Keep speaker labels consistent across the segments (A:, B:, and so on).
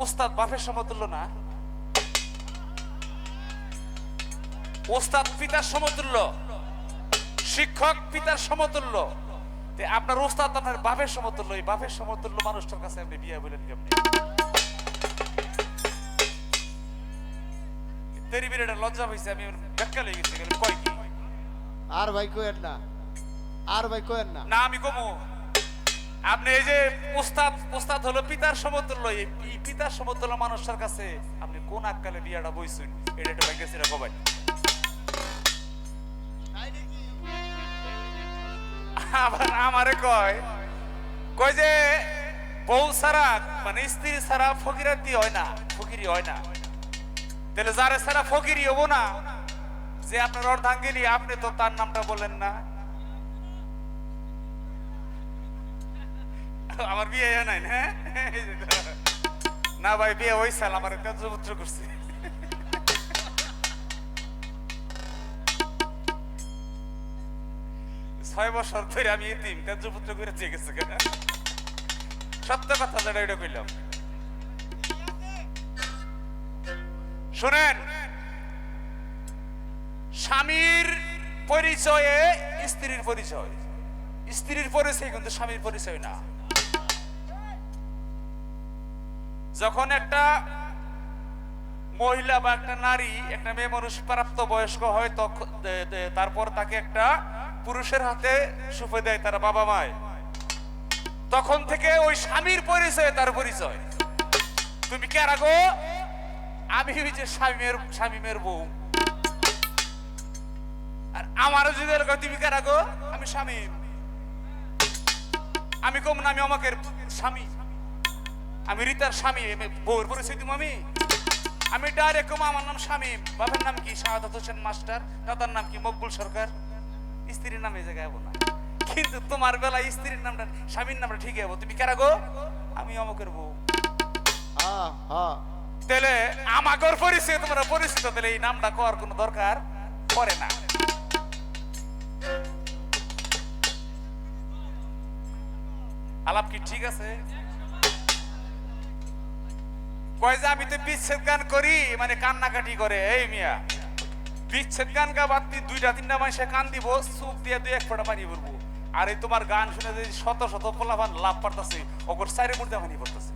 A: ওস্তাদ বাপের সমতুল্য না? ওস্তাদ পিতার সমতুল্য। শিক্ষক পিতার সমতুল্য। আপনার ওস্তাদ আপনার বাপের সমতুল্য। এই বাপের সমতুল্য মানুষটার কাছে আপনি বিয়ে বলেন কেমনি? তেরি বিরেটা লজ্জা হয়েছে আমি ব্যাখ্যা লেগে গেছি গেলাম, কয় কি?
B: আর ভাই কোয়েন না। আর ভাই কোয়েন না।
A: না আমি কমু। আপনি এই যে উস্তাদ উস্তাদ হলো পিতার সমতুল্য, এই পিতার সমতুল্য মানুষের কাছে আপনি কোন আক্কালে বিয়াটা বইছেন? এটা একটু ভাগ্যেছি রে কবাই। আবার আমারে কয় কয় যে বউ ছাড়া মানে স্ত্রী ছাড়া ফকিরাতি হয় না ফকিরি হয় না। তাহলে যারে ছাড়া ফকিরি হব না, যে আপনার অর্ধাঙ্গিনী, আপনি তো তার নামটা বলেন না। আমার বিয়ে হয় নাই হ্যাঁ? না ভাই, বিয়ে ওই সাল আমার তেজপুত্র করছে। ছয় বছর ধরে আমি এতিম তেজপুত্র করে দিয়ে গেছে কেন সত্য কথা যেটা এটা কইলাম। শোনেন, স্বামীর পরিচয়ে স্ত্রীর পরিচয়। স্ত্রীর পরিচয় কিন্তু স্বামীর পরিচয় না। যখন একটা মহিলা বা একটা নারী, একটা মেয়ে মানুষ প্রাপ্ত বয়স্ক হয় তখন তারপর তাকে একটা পুরুষের হাতে সুপে দেয় তার বাবা মায়। তখন থেকে ওই স্বামীর পরিচয় তার পরিচয়। তুমি কে রাখো আমি হচ্ছে স্বামীর, স্বামীমের বউ। আর আমারও যদি এরকম তুমি কে রাখো আমি স্বামী। আমি কম না, আমি আমাকে স্বামী। আমি রীতার স্বামী বউর পরিচয় দিব আমি? আমি ডাইরেক্ট কম আমার নাম স্বামী বাবার নাম কি? শাহাদাত হোসেন মাস্টার। দাদার নাম কি? মকবুল সরকার। স্ত্রীর নাম এই জায়গায় হব না। কিন্তু তোমার বেলায় স্ত্রীর নামটা স্বামীর নামটা ঠিক হব তুমি কারা গো? আমি অমকের বউ। তাহলে আমাগর পরিচয় তোমরা পরিচিত তাহলে এই নামটা করার কোনো দরকার পড়ে না। আলাপ কি ঠিক আছে? কয় যে আমি তো বিচ্ছেদ গান করি মানে কান্নাকাটি করে, এই মিয়া। বিচ্ছেদ গান গা বাদ দিয়ে দুইটা তিনটা মানুষে কান দিব, চুপ দিয়ে দুই এক ফোঁটা পানি পড়ব আর এই তোমার গান শুনে যে শত শত পোলাভান লাভ পারতাছে ওগর চারি মুর্দা পানি পড়তেছে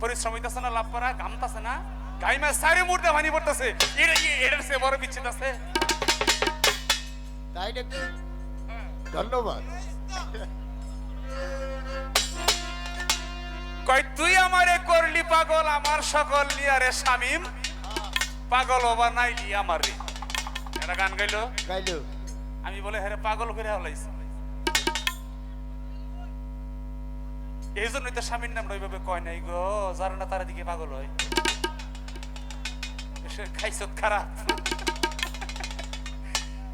A: পরিশ্রম হইতাছে না লাভ করা ঘামতাছে না? গাইমা চারি মুর্দা পানি পড়তেছে এটা সে বড় বিচ্ছেদ আছে।
B: তাই নাকি? ধন্যবাদ।
A: কই তুই আমারে করলি পাগল আমার সকল লিয়ারে শামিম। পাগল হবা নাইলি আমার। রে এটা গান গাইলো?
B: গাইলো।
A: আমি বলে হ্যাঁ পাগল করে হলাইছি। এই জন্যই তো স্বামীর নামটা ওইভাবে কয় নাই গো যারা না তারা দিকে পাগল হয়। সে খাইছত খারাপ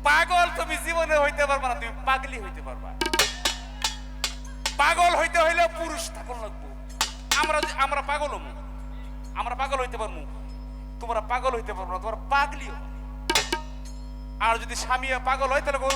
A: পাগল তুমি জীবনে হইতে পারবা না তুমি পাগলি হইতে পারবা। পাগল হইতে হইলে পুরুষ থাকুন লাগবো। আমরা আমরা পাগল হমু আমরা পাগল হইতে পারব তোমরা পাগল হইতে পারব না, তোমরা পাগলিও। আর যদি স্বামী পাগল হয়, তাহলে বউ